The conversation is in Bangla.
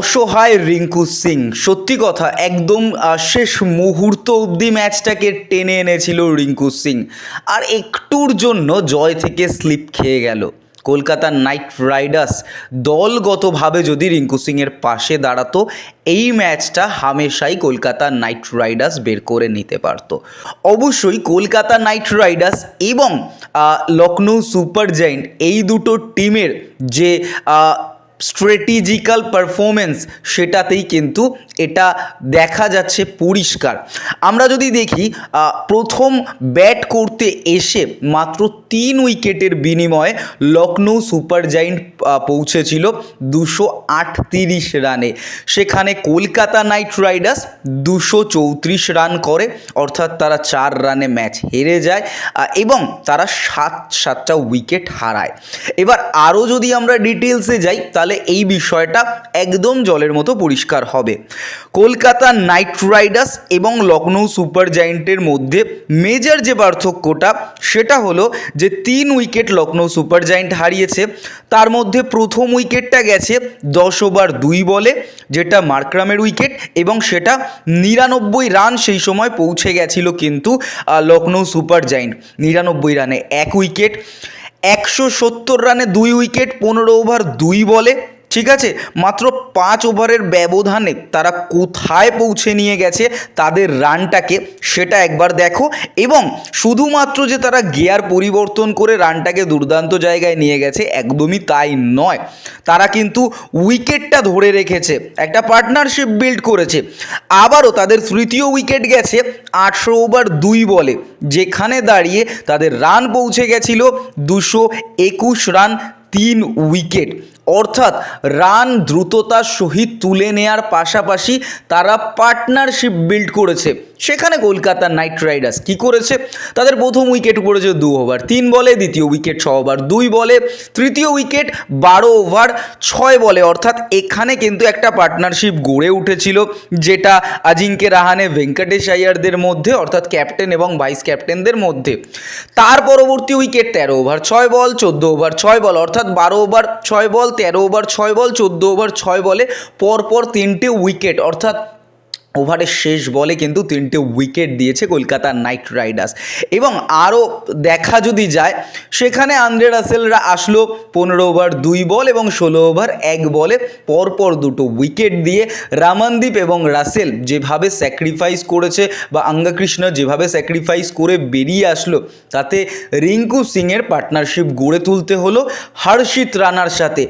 অসহায় রিঙ্কু সিং। সত্যি কথা, একদম শেষ মুহূর্ত অবধি ম্যাচটাকে টেনে এনেছিল রিঙ্কু সিং। আর একটুর জন্য জয় থেকে স্লিপ খেয়ে গেল। কলকাতা নাইট রাইডার্স দলগতভাবে যদি রিঙ্কু সিংয়ের পাশে দাঁড়াতো, এই ম্যাচটা হামেশাই কলকাতা নাইট রাইডার্স বের করে নিতে পারতো। অবশ্যই কলকাতা নাইট রাইডার্স এবং লখনৌ সুপার জায়েন্ট এই দুটো টিমের যে স্ট্র্যাটেজিক্যাল পারফরমেন্স সেটাতেই কিন্তু এটা দেখা যাচ্ছে পরিষ্কার। আমরা যদি দেখি প্রথম ব্যাট করতে এসে মাত্র তিন উইকেটের বিনিময়ে লখনৌ সুপার জায়েন্ট পৌঁছেছিল দুশো আটত্রিশ রানে। সেখানে কলকাতা নাইট রাইডার্স দুশো চৌত্রিশ রান করে, অর্থাৎ তারা চার রানে ম্যাচ হেরে যায় এবং তারা সাত সাতটা উইকেট হারায়। এবার আরও যদি আমরা ডিটেলসে যাই, তাহলে এই বিষয়টা একদম জলের মতো পরিষ্কার হবে। কলকাতা নাইট রাইডার্স এবং লখনৌ সুপার জায়েন্টের মধ্যে মেজর যে পার্থক্যটা, সেটা হলো যে তিন উইকেট লখনৌ সুপার জায়েন্ট হারিয়েছে। তার মধ্যে প্রথম উইকেটটা গেছে দশ ওভার দুই বলে, যেটা মার্করামের উইকেট এবং সেটা নিরানব্বই রান সেই সময় পৌঁছে গেছিল কিন্তু লখনৌ সুপার জায়েন্ট। নিরানব্বই রানে এক উইকেট। একশো সত্তর রানে দুই উইকেট পনেরো ওভার দুই বলে। ঠিক আছে? মাত্র পাঁচ ওভারের ব্যবধানে তারা কোথায় পৌঁছে নিয়ে গেছে, তাদের রানটাকে সেটা একবার দেখো। এবং শুধুমাত্র যে তারা গিয়ার পরিবর্তন করে রানটাকে দুর্দান্ত জায়গায় নিয়ে গেছে, একদমই তাই নয়। তারা কিন্তু উইকেটটা ধরে রেখেছে, একটা পার্টনারশিপ বিল্ড করেছে। আবারও তাদের তৃতীয় উইকেট গেছে আটশো ওভার দুই বলে, যেখানে দাঁড়িয়ে তাদের রান পৌঁছে গেছিল দুশো একুশ রান তিন উইকেট। অর্থাৎ রান দ্রুততার সহিত তুলে নেয়ার পাশাপাশি তারা পার্টনারশিপ বিল্ড করেছে। সেখানে কলকাতা নাইট রাইডার্স কি করেছে? তাদের প্রথম উইকেট পড়েছে দু ওভার তিন বলে, দ্বিতীয় উইকেট ছ ওভার দুই বলে, তৃতীয় উইকেট বারো ওভার ছয় বলে। অর্থাৎ এখানে কিন্তু একটা পার্টনারশিপ গড়ে উঠেছিল, যেটা আজিঙ্কে রাহানে, ভেঙ্কটেশ আয়ারদের মধ্যে, অর্থাৎ ক্যাপ্টেন এবং ভাইস ক্যাপ্টেনদের মধ্যে। তার পরবর্তী উইকেট তেরো ওভার ছয় বল, চোদ্দ ওভার ছয় বল। অর্থাৎ বারো ওভার ছয় বল, তেরো ওভার ছয় বল, চোদ্দ ওভার ছয় বলে পরপর তিনটে উইকেট অর্থাৎ ওভারের শেষ বলে কিন্তু তিনটে উইকেট দিয়েছে কলকাতা নাইট রাইডার্স। এবং আরও দেখা যদি যায়, সেখানে আন্দ্রে রাসেলরা আসলো পনেরো ওভার দুই বল এবং ষোলো ওভার এক বলে পরপর দুটো উইকেট দিয়ে রামানদীপ এবং রাসেল যেভাবে স্যাক্রিফাইস করেছে বা আঙ্গাকৃষ্ণ যেভাবে স্যাক্রিফাইস করে বেরিয়ে আসলো, তাতে রিঙ্কু সিংয়ের পার্টনারশিপ গড়ে তুলতে হলো হর্ষিত রানার সাথে।